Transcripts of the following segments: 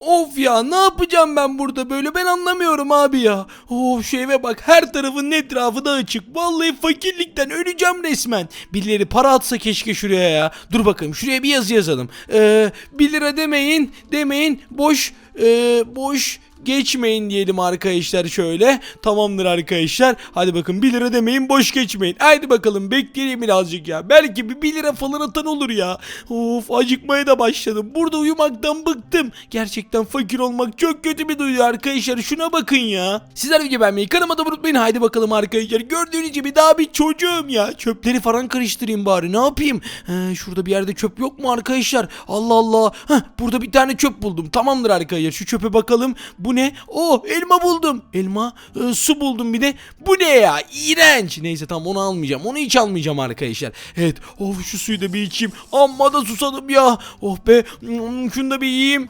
Of ya ne yapacağım ben burada böyle ben anlamıyorum abi ya. Of şu eve bak her tarafın etrafı da açık. Vallahi fakirlikten öleceğim resmen. Birileri para atsa keşke şuraya ya. Dur bakalım şuraya bir yazı yazalım. Ee, 1 lira demeyin demeyin boş ee, boş geçmeyin diyelim arkadaşlar şöyle. Tamamdır arkadaşlar. Hadi bakın 1 lira demeyin boş geçmeyin. Haydi bakalım bekleyelim birazcık ya. Belki bir 1 lira falan atan olur ya. Of acıkmaya da başladım. Burada uyumaktan bıktım. Gerçekten fakir olmak çok kötü bir duygu arkadaşlar. Şuna bakın ya. Sizler video beğenmeyi kanalıma da unutmayın. Haydi bakalım arkadaşlar. Gördüğünüz gibi daha bir çocuğum ya. Çöpleri falan karıştırayım bari. Ne yapayım? He, şurada bir yerde çöp yok mu arkadaşlar? Allah Allah. Heh, burada bir tane çöp buldum. Tamamdır arkadaşlar. Şu çöpe bakalım. Bu ne? Oh elma buldum. Elma. e, su buldum bir de. Bu ne ya? İğrenç. Neyse tamam onu almayacağım. Onu hiç almayacağım arkadaşlar. Evet. Of şu suyu da bir içeyim. Amma da susadım ya. Oh be. Mm, Şunu da bir yiyeyim.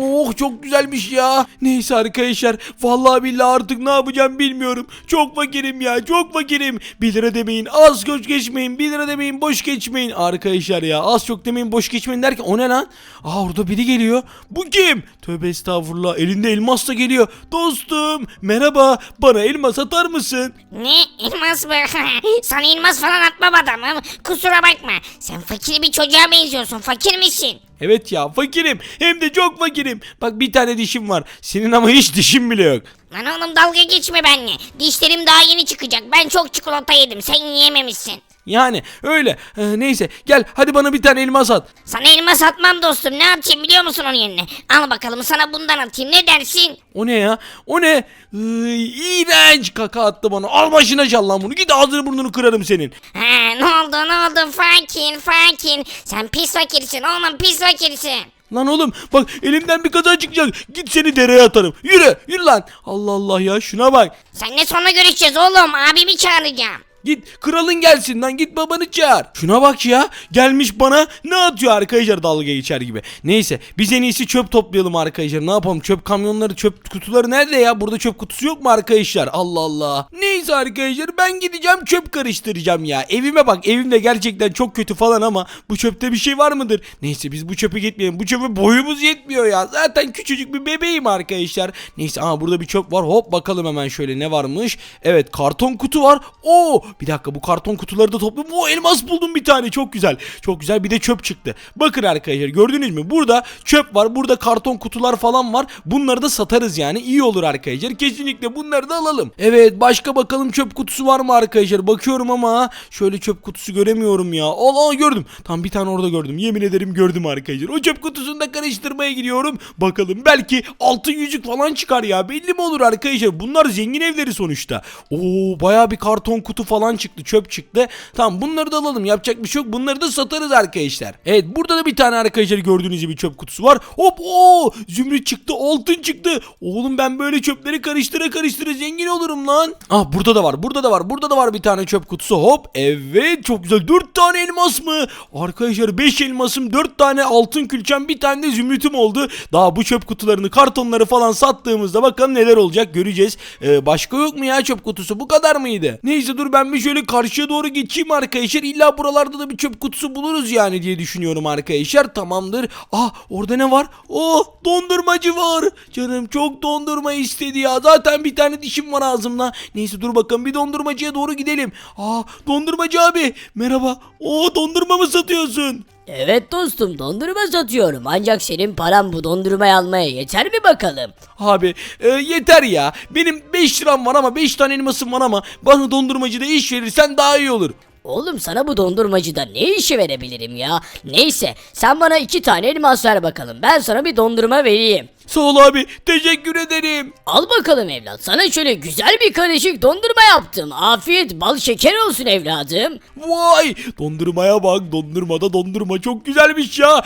Oh çok güzelmiş ya. Neyse arkadaşlar. Vallahi billahi artık ne yapacağım bilmiyorum. Çok fakirim ya. Çok fakirim. 1 lira demeyin. Az göç geçmeyin. 1 lira demeyin. Boş geçmeyin. Arkadaşlar ya. Az çok demeyin. Boş geçmeyin derken o ne lan? Aa orada biri geliyor. Bu kim? Tövbe estağfurullah. Elinde elmas da geliyor. Dostum. Merhaba. Bana elmas atar mısın? Ne elmas mı? Sana elmas falan atmam adamım. Kusura bakma. Sen fakir bir çocuğa benziyorsun. Fakir misin? Evet ya fakirim. Hem de çok fakirim. Bak bir tane dişim var. Senin ama hiç dişin bile yok. Lan oğlum dalga geçme benimle. Dişlerim daha yeni çıkacak. Ben çok çikolata yedim. Sen yiyememişsin. Yani öyle. Ee, neyse gel hadi bana bir tane elmas at. Sana elmas atmam dostum. Ne atayım biliyor musun onun yerine? Al bakalım sana bundan atayım. Ne dersin? O ne ya? O ne? Iy, iğrenç kaka attı bana. Al başına çal lan bunu. Git ağzını burnunu kırarım senin. Ha, ne oldu ne oldu fakir fakir. Sen pis fakirsin oğlum pis fakirsin. Lan oğlum bak elimden bir kaza çıkacak. Git seni dereye atarım. Yürü yürü lan. Allah Allah ya şuna bak. Seninle sonra görüşeceğiz oğlum. Abimi çağıracağım. Git kralın gelsin lan git babanı çağır. Şuna bak ya gelmiş bana ne atıyor arkadaşlar dalga geçer gibi. Neyse biz en iyisi çöp toplayalım arkadaşlar ne yapalım çöp kamyonları çöp kutuları nerede ya burada çöp kutusu yok mu arkadaşlar Allah Allah. Neyse arkadaşlar ben gideceğim çöp karıştıracağım ya evime bak evimde gerçekten çok kötü falan ama bu çöpte bir şey var mıdır? Neyse biz bu çöpe gitmeyelim bu çöpe boyumuz yetmiyor ya zaten küçücük bir bebeğim arkadaşlar. Neyse aha burada bir çöp var hop bakalım hemen şöyle ne varmış. Evet karton kutu var. Oo bir dakika bu karton kutuları da toplayayım. O elmas buldum bir tane çok güzel. Çok güzel bir de çöp çıktı. Bakın arkadaşlar gördünüz mü? Burada çöp var. Burada karton kutular falan var. Bunları da satarız yani. iyi olur arkadaşlar. Kesinlikle bunları da alalım. Evet başka bakalım çöp kutusu var mı arkadaşlar? Bakıyorum ama şöyle çöp kutusu göremiyorum ya. Allah gördüm. Tam bir tane orada gördüm. Yemin ederim gördüm arkadaşlar. O çöp kutusunu da karıştırmaya gidiyorum. Bakalım belki altın yüzük falan çıkar ya. Belli mi olur arkadaşlar? Bunlar zengin evleri sonuçta. Oo baya bir karton kutu falan çıktı. Çöp çıktı. Tamam bunları da alalım. Yapacak bir şey yok. Bunları da satarız arkadaşlar. Evet burada da bir tane arkadaşlar gördüğünüz gibi çöp kutusu var. Hop o zümrüt çıktı. Altın çıktı. Oğlum ben böyle çöpleri karıştıra karıştıra zengin olurum lan. Ah burada da var. Burada da var. Burada da var bir tane çöp kutusu. Hop evet çok güzel. 4 tane elmas mı? Arkadaşlar 5 elmasım 4 tane altın külçem bir tane de zümrütüm oldu. Daha bu çöp kutularını kartonları falan sattığımızda bakalım neler olacak göreceğiz. Ee, başka yok mu ya çöp kutusu bu kadar mıydı? Neyse dur ben bir şöyle karşıya doğru geçeyim arkadaşlar. İlla buralarda da bir çöp kutusu buluruz yani diye düşünüyorum arkadaşlar. Tamamdır. Ah orada ne var? Oh dondurmacı var. Canım çok dondurma istedi ya. Zaten bir tane dişim var ağzımda. Neyse dur bakalım bir dondurmacıya doğru gidelim. Ah dondurmacı abi merhaba. Oh dondurma mı satıyorsun? Evet dostum dondurma satıyorum ancak senin paran bu dondurmayı almaya yeter mi bakalım? Abi e, yeter ya. Benim 5 liram var ama 5 tane elmasım var ama bana dondurmacıda iş verirsen daha iyi olur. Oğlum sana bu dondurmacıda ne işi verebilirim ya? Neyse sen bana iki tane elmas ver bakalım ben sana bir dondurma vereyim. Sağ ol abi. Teşekkür ederim. Al bakalım evlat sana şöyle güzel bir karışık dondurma yaptım. Afiyet bal şeker olsun evladım. Vay dondurmaya bak dondurmada dondurma çok güzelmiş ya.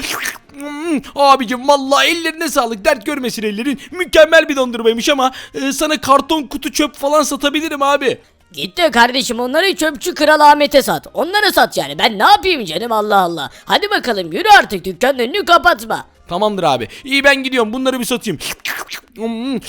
Hmm, Abicim vallahi ellerine sağlık dert görmesin ellerin mükemmel bir dondurmaymış ama e, sana karton kutu çöp falan satabilirim abi. Git de kardeşim onları çöpçü kral Ahmet'e sat. Onları sat yani ben ne yapayım canım Allah Allah. Hadi bakalım yürü artık dükkanın önünü kapatma. Tamamdır abi iyi ben gidiyorum bunları bir satayım. Hmm,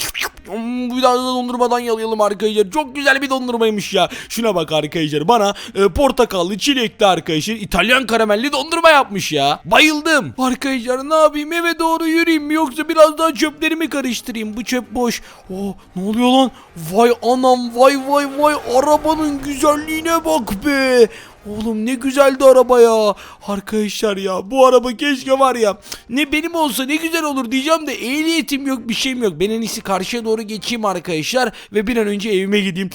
Bir daha da dondurmadan yalayalım arkadaşlar. Çok güzel bir dondurmaymış ya. Şuna bak arkadaşlar. Bana e, portakallı, çilekli arkadaşlar İtalyan karamelli dondurma yapmış ya. Bayıldım. Arkadaşlar ne yapayım eve doğru yürüyeyim mi yoksa biraz daha çöplerimi karıştırayım. Bu çöp boş. Oh ne oluyor lan? Vay anam vay vay vay arabanın güzelliğine bak be. Oğlum ne güzeldi araba ya. Arkadaşlar ya bu araba keşke var ya. Ne benim olsa ne güzel olur diyeceğim de ehliyetim yok bir şeyim yok. Ben en iyisi karşıya doğru geçeyim arkadaşlar. Ve bir an önce evime gideyim.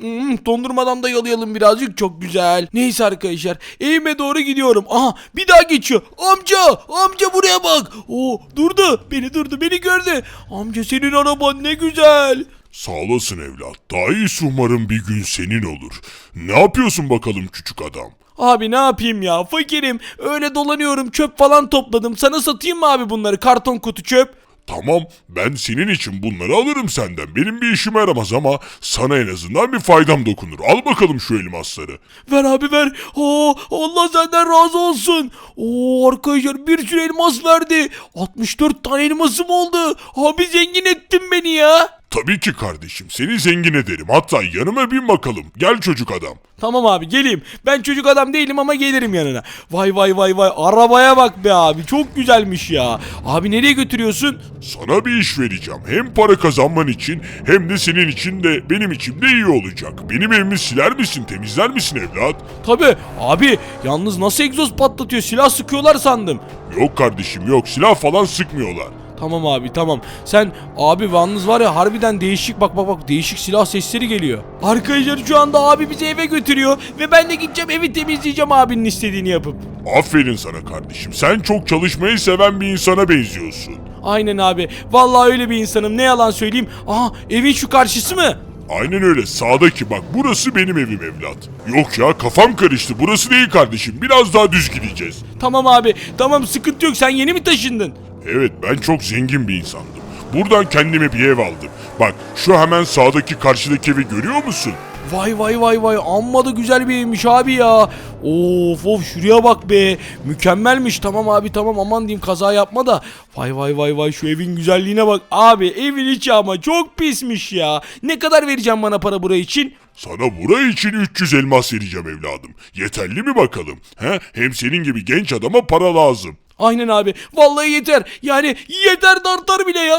Hmm, dondurmadan da yalayalım birazcık çok güzel. Neyse arkadaşlar evime doğru gidiyorum. Aha bir daha geçiyor. Amca amca buraya bak. Oo durdu beni durdu beni gördü. Amca senin araban ne güzel. Sağ olasın evlat. Daha iyisi umarım bir gün senin olur. Ne yapıyorsun bakalım küçük adam? Abi ne yapayım ya fakirim öyle dolanıyorum çöp falan topladım sana satayım mı abi bunları karton kutu çöp Tamam ben senin için bunları alırım senden. Benim bir işime yaramaz ama sana en azından bir faydam dokunur. Al bakalım şu elmasları. Ver abi ver Oo, Allah senden razı olsun Oo arkadaşlar bir sürü elmas verdi 64 tane elmasım oldu Abi zengin ettin beni ya Tabii ki kardeşim seni zengin ederim. Hatta yanıma bin bakalım. Gel çocuk adam. Tamam abi geleyim. Ben çocuk adam değilim ama gelirim yanına. Vay vay vay vay arabaya bak be abi çok güzelmiş ya. Abi nereye götürüyorsun? Sana bir iş vereceğim. Hem para kazanman için hem de senin için de benim için de iyi olacak. Benim evimi siler misin, temizler misin evlat? Tabi abi yalnız nasıl egzoz patlatıyor silah sıkıyorlar sandım. Yok kardeşim yok silah falan sıkmıyorlar. Tamam abi tamam. Sen abi yalnız var ya harbiden değişik bak bak bak değişik silah sesleri geliyor. Arkadaşlar şu anda abi bizi eve götürüyor ve ben de gideceğim evi temizleyeceğim abinin istediğini yapıp. Aferin sana kardeşim. Sen çok çalışmayı seven bir insana benziyorsun. Aynen abi. Vallahi öyle bir insanım. Ne yalan söyleyeyim. Aha evin şu karşısı mı? Aynen öyle sağdaki bak burası benim evim evlat. Yok ya kafam karıştı burası değil kardeşim biraz daha düz gideceğiz. Tamam abi. Tamam sıkıntı yok. Sen yeni mi taşındın? Evet ben çok zengin bir insandım. Buradan kendime bir ev aldım. Bak şu hemen sağdaki karşıdaki evi görüyor musun? Vay vay vay vay. Amma da güzel bir evmiş abi ya. Of of şuraya bak be. Mükemmelmiş. Tamam abi tamam aman diyeyim kaza yapma da. Vay vay vay vay şu evin güzelliğine bak. Abi evin içi ama çok pismiş ya. Ne kadar vereceğim bana para buraya için? Sana burayı için 300 elmas vereceğim evladım. Yeterli mi bakalım? He? Hem senin gibi genç adama para lazım. Aynen abi. Vallahi yeter. Yani yeter dartar bile ya.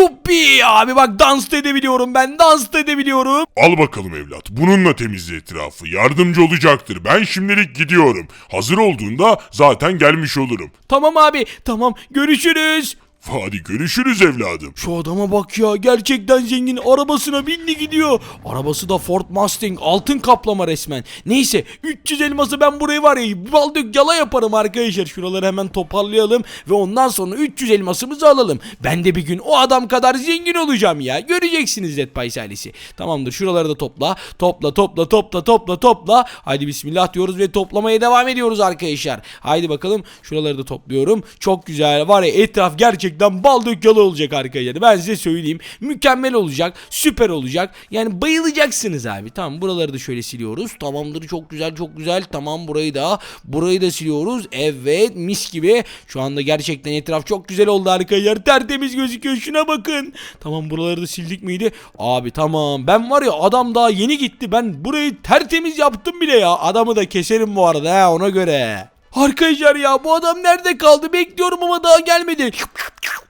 Yuppi abi bak dans da edebiliyorum ben. Dans da edebiliyorum. Al bakalım evlat. Bununla temizle etrafı. Yardımcı olacaktır. Ben şimdilik gidiyorum. Hazır olduğunda zaten gelmiş olurum. Tamam abi. Tamam. Görüşürüz. Hadi görüşürüz evladım. Şu adama bak ya. Gerçekten zengin. Arabasına bindi gidiyor. Arabası da Ford Mustang. Altın kaplama resmen. Neyse. 300 elması ben burayı var ya. Bal dök yaparım arkadaşlar. Şuraları hemen toparlayalım. Ve ondan sonra 300 elmasımızı alalım. Ben de bir gün o adam kadar zengin olacağım ya. Göreceksiniz Zed Pay ailesi. Tamamdır. Şuraları da topla. Topla topla topla topla topla. Haydi bismillah diyoruz ve toplamaya devam ediyoruz arkadaşlar. Haydi bakalım. Şuraları da topluyorum. Çok güzel. Var ya etraf gerçekten bal dök yalı olacak arkadaşlar. Ben size söyleyeyim. Mükemmel olacak. Süper olacak. Yani bayılacaksınız abi. Tamam buraları da şöyle siliyoruz. Tamamdır. Çok güzel çok güzel. Tamam burayı da burayı da siliyoruz. Evet mis gibi. Şu anda gerçekten etraf çok güzel oldu arkadaşlar. Tertemiz gözüküyor. Şuna bakın. Tamam buraları da sildik miydi? Abi tamam. Ben var ya adam daha yeni gitti. Ben burayı tertemiz yaptım bile ya. Adamı da keserim bu arada ha ona göre. Arkadaşlar ya bu adam nerede kaldı? Bekliyorum ama daha gelmedi.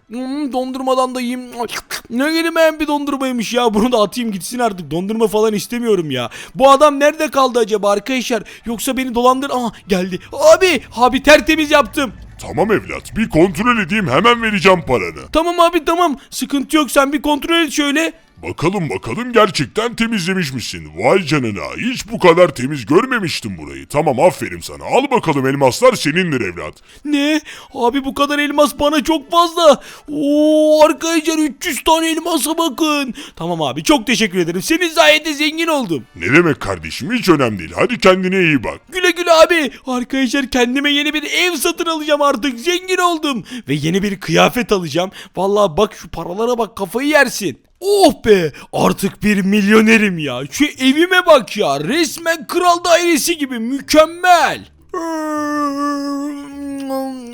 Hmm, dondurmadan da yiyeyim. Ne gelmeyen bir dondurmaymış ya. Bunu da atayım gitsin artık. Dondurma falan istemiyorum ya. Bu adam nerede kaldı acaba arkadaşlar? Yoksa beni dolandır. Aha geldi. Abi abi tertemiz yaptım. Tamam evlat bir kontrol edeyim hemen vereceğim paranı. Tamam abi tamam. Sıkıntı yok. Sen bir kontrol et şöyle. Bakalım bakalım gerçekten temizlemiş misin? Vay canına hiç bu kadar temiz görmemiştim burayı. Tamam aferin sana. Al bakalım elmaslar senindir evlat. Ne? Abi bu kadar elmas bana çok fazla. Oo arkadaşlar 300 tane elmasa bakın. Tamam abi çok teşekkür ederim. Senin sayende zengin oldum. Ne demek kardeşim hiç önemli değil. Hadi kendine iyi bak. Güle güle abi. Arkadaşlar kendime yeni bir ev satın alacağım artık. Zengin oldum. Ve yeni bir kıyafet alacağım. Vallahi bak şu paralara bak kafayı yersin. Oh be artık bir milyonerim ya. Şu evime bak ya. Resmen kral dairesi gibi mükemmel.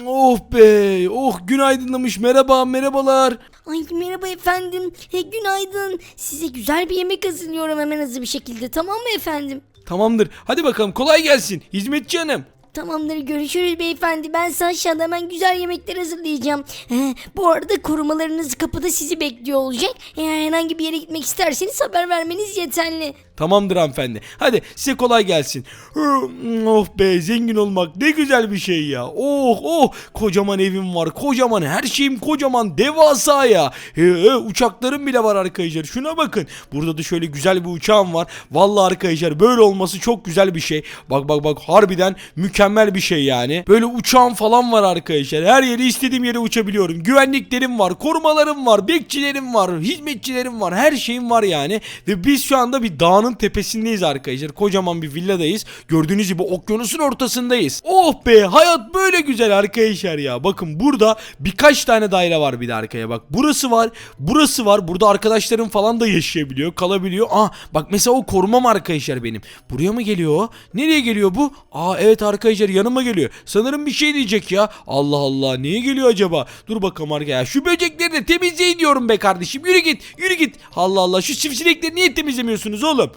Oh be. Oh günaydınlamış. Merhaba merhabalar. Ay merhaba efendim. E, günaydın. Size güzel bir yemek hazırlıyorum hemen hızlı bir şekilde. Tamam mı efendim? Tamamdır. Hadi bakalım kolay gelsin. Hizmetçi hanım. Tamamdır görüşürüz beyefendi. Ben size aşağıda hemen güzel yemekler hazırlayacağım. Ee, bu arada korumalarınız kapıda sizi bekliyor olacak. Eğer herhangi bir yere gitmek isterseniz haber vermeniz yeterli. Tamamdır hanımefendi. Hadi size kolay gelsin. Oh be zengin olmak ne güzel bir şey ya. Oh oh kocaman evim var. Kocaman her şeyim kocaman devasa ya. He, he, uçaklarım bile var arkadaşlar. Şuna bakın. Burada da şöyle güzel bir uçağım var. Vallahi arkadaşlar böyle olması çok güzel bir şey. Bak bak bak harbiden mükemmel bir şey yani. Böyle uçağım falan var arkadaşlar. Her yere istediğim yere uçabiliyorum. Güvenliklerim var, korumalarım var, bekçilerim var, hizmetçilerim var. Her şeyim var yani. Ve biz şu anda bir dağın tepesindeyiz arkadaşlar. Kocaman bir villadayız. Gördüğünüz gibi okyanusun ortasındayız. Oh be hayat böyle güzel arkadaşlar ya. Bakın burada birkaç tane daire var bir de arkaya bak. Burası var, burası var. Burada arkadaşlarım falan da yaşayabiliyor, kalabiliyor. Ah bak mesela o korumam arkadaşlar benim. Buraya mı geliyor o? Nereye geliyor bu? Aa evet arkadaşlar yanıma geliyor. Sanırım bir şey diyecek ya. Allah Allah niye geliyor acaba? Dur bakalım arkadaşlar. Şu böcekleri de temizleyin diyorum be kardeşim. Yürü git, yürü git. Allah Allah şu sivsinekleri niye temizlemiyorsunuz oğlum?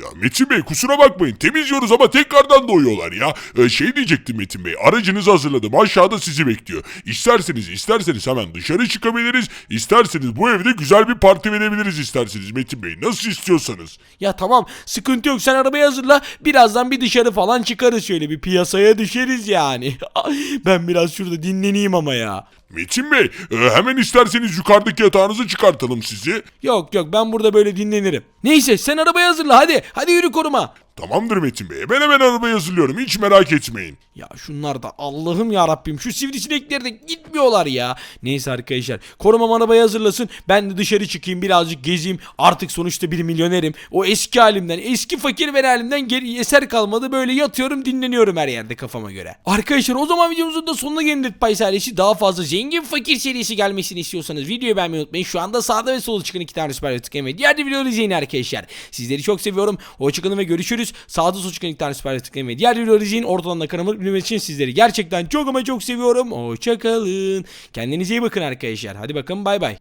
Ya Metin Bey kusura bakmayın temizliyoruz ama tekrardan doğuyorlar ya. Ee, şey diyecektim Metin Bey aracınızı hazırladım aşağıda sizi bekliyor. İsterseniz isterseniz hemen dışarı çıkabiliriz. İsterseniz bu evde güzel bir parti verebiliriz isterseniz Metin Bey nasıl istiyorsanız. Ya tamam sıkıntı yok sen arabayı hazırla birazdan bir dışarı falan çıkarız şöyle bir piyasaya düşeriz yani. ben biraz şurada dinleneyim ama ya. Metin Bey e, hemen isterseniz yukarıdaki yatağınızı çıkartalım sizi. Yok yok ben burada böyle dinlenirim. Neyse sen arabayı hazırla hadi hadi yürü koruma. Tamamdır Metin Bey ben hemen arabayı hazırlıyorum hiç merak etmeyin. Ya şunlar da Allah'ım ya Rabbim şu sivrisinekler de gitmiyorlar ya. Neyse arkadaşlar korumam arabayı hazırlasın ben de dışarı çıkayım birazcık gezeyim. Artık sonuçta bir milyonerim. O eski halimden eski fakir ben halimden geri eser kalmadı böyle yatıyorum dinleniyorum her yerde kafama göre. Arkadaşlar o zaman videomuzun da sonuna gelin Dead Pies ailesi. Daha fazla zengin fakir serisi gelmesini istiyorsanız videoyu beğenmeyi unutmayın. Şu anda sağda ve solda çıkan iki tane süper tıklayın ve diğer de videoları izleyin arkadaşlar. Sizleri çok seviyorum. Hoşçakalın ve görüşürüz. Sağda solda çıkan tane süper tıklayın ve diğer videoları izleyin. Ortadan da kanalıma bilmem için sizleri gerçekten çok ama çok seviyorum. Hoşçakalın. Kendinize iyi bakın arkadaşlar. Hadi bakalım bay bay.